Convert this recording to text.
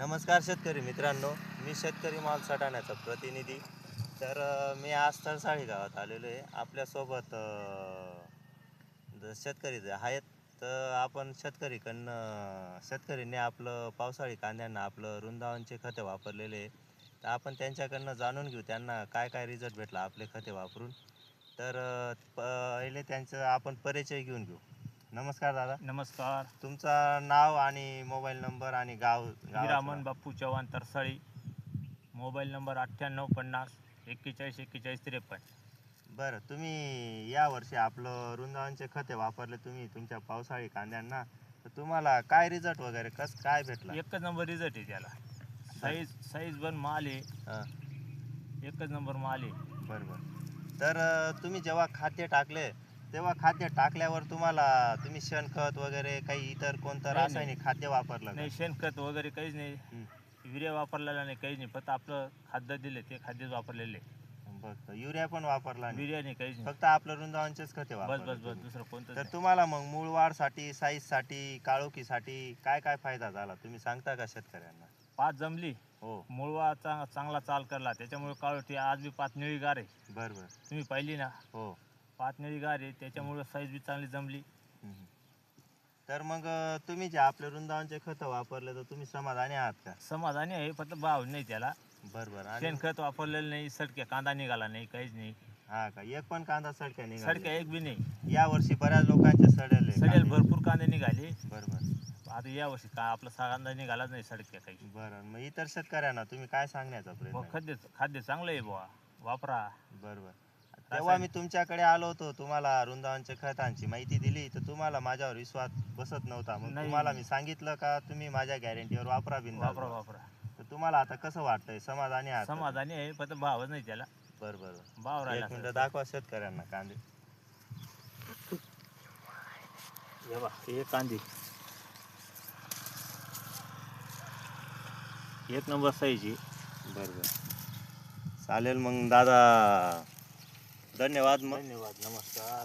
नमस्कार शेतकरी मित्रांनो मी शेतकरी माल सटाण्याचा प्रतिनिधी. तर मी आज तळसाळी गावात आलेलो आहे. आपल्यासोबत शेतकरी जे आहेत तर आपण शेतकरीकडनं शेतकरीने आपलं पावसाळी कांद्यांना आपलं वृंदावनचे खते वापरलेले आहे. तर आपण त्यांच्याकडनं जाणून घेऊ त्यांना काय काय रिझल्ट भेटला आपले खते वापरून. तर पहिले त्यांचं आपण परिचय घेऊन घेऊ. नमस्कार दादा. नमस्कार. तुमचं नाव आणि मोबाईल नंबर आणि गाव गावाचं विरामन नाव. बाप्पू चव्हाण तरसाळी. मोबाईल नंबर अठ्ठ्याण्णव पन्नास एक्केचाळीस एक्केचाळीस त्रेपन्न. बरं तुम्ही या वर्षी आपलं वृंदावनचे खते वापरले तुम्ही तुमच्या पावसाळी कांद्यांना. तर तुम्हाला काय रिझल्ट वगैरे कस काय भेटला? एकच नंबर रिझल्ट आहे त्याला. साईज साईज पण माल आहे. हां. एकच नंबर माल आहे. बरं बरं. तर अं, तुम्ही जेव्हा खाद्य टाकले तेव्हा खाद्य टाकल्यावर तुम्हाला तुम्ही शेणखत वगैरे काही इतर कोणतं नाही, नाही. रासायनिक खाद्य वापरलं का? नाही शेणखत वगैरे काहीच नाही. युरिया वापरलेला नाही काहीच नाही. फक्त आपलं खाद्य दिले ते खाद्यच वापरलेले. बरं युरिया पण वापरला नाही. युरिया नाही काहीच नाही. फक्त आपलं वृंदावनचेच खते बस वापरले बस बस तुम्ही. दुसरं कोणतं तर. तुम्हाला मग मूळ वाढसाठी साईजसाठी काळोखीसाठी काय काय फायदा झाला? तुम्ही सांगता का शेतकऱ्यांना? पाच जमली. हो. मुळवा चांग चांगला चाल करला. त्याच्यामुळे काळोटी आज बी पाच निळी गार आहे. बरं बरं. तुम्ही पाहिली ना? हो. पाच निळी गार आहे त्याच्यामुळे साईज बी चांगली जमली. हम्म. तर मग अं, तुम्ही जे आपले वृंदावनचे खतं वापरले तर तुम्ही समाधानी आहात का? समाधानी आहे फक्त भाव नाही त्याला. बरं बरं. आणि शेणखत वापरलेलं नाही सडक्या कांदा निघाला नाही काहीच नाही. हा का? एक पण कांदा सडक्या सडक्या निघाले एक बी नाही. या वर्षी बऱ्याच लोकांचे सडेल सडेल भरपूर कांदे निघाले. बरं बरं. आता या वर्षी का आपला कांदा निघालाच नाही सडक्या काही. बरं मग इतर शेतकऱ्यांना तुम्ही काय सांगण्याचा प्रयत्न खाद्य खाद्य चांगलं आहे बुवा. वापरा. बरं बरं. तेव्हा मी तुमच्याकडे आलो होतो तुम्हाला वृंदावनच्या खतांची माहिती दिली. तर तुम्हाला माझ्यावर विश्वास बसत नव्हता. मग. तुम्हाला मी सांगितलं का तुम्ही माझ्या गॅरंटीवर वापरा बिंदास. वापरा वापरा. तर तुम्हाला आता कसं वाटतंय? समाधानी आहात? समाधानी आहे फक्त भावच नाही त्याला. बरं बरं भाव एक राहिला मिनिट दाखवा शेतकऱ्यांना कांदे. हे हे कांदे. एक नंबर साईज बरं बरं. चालेल मग दादा. धन्यवाद मग धन्यवाद नमस्कार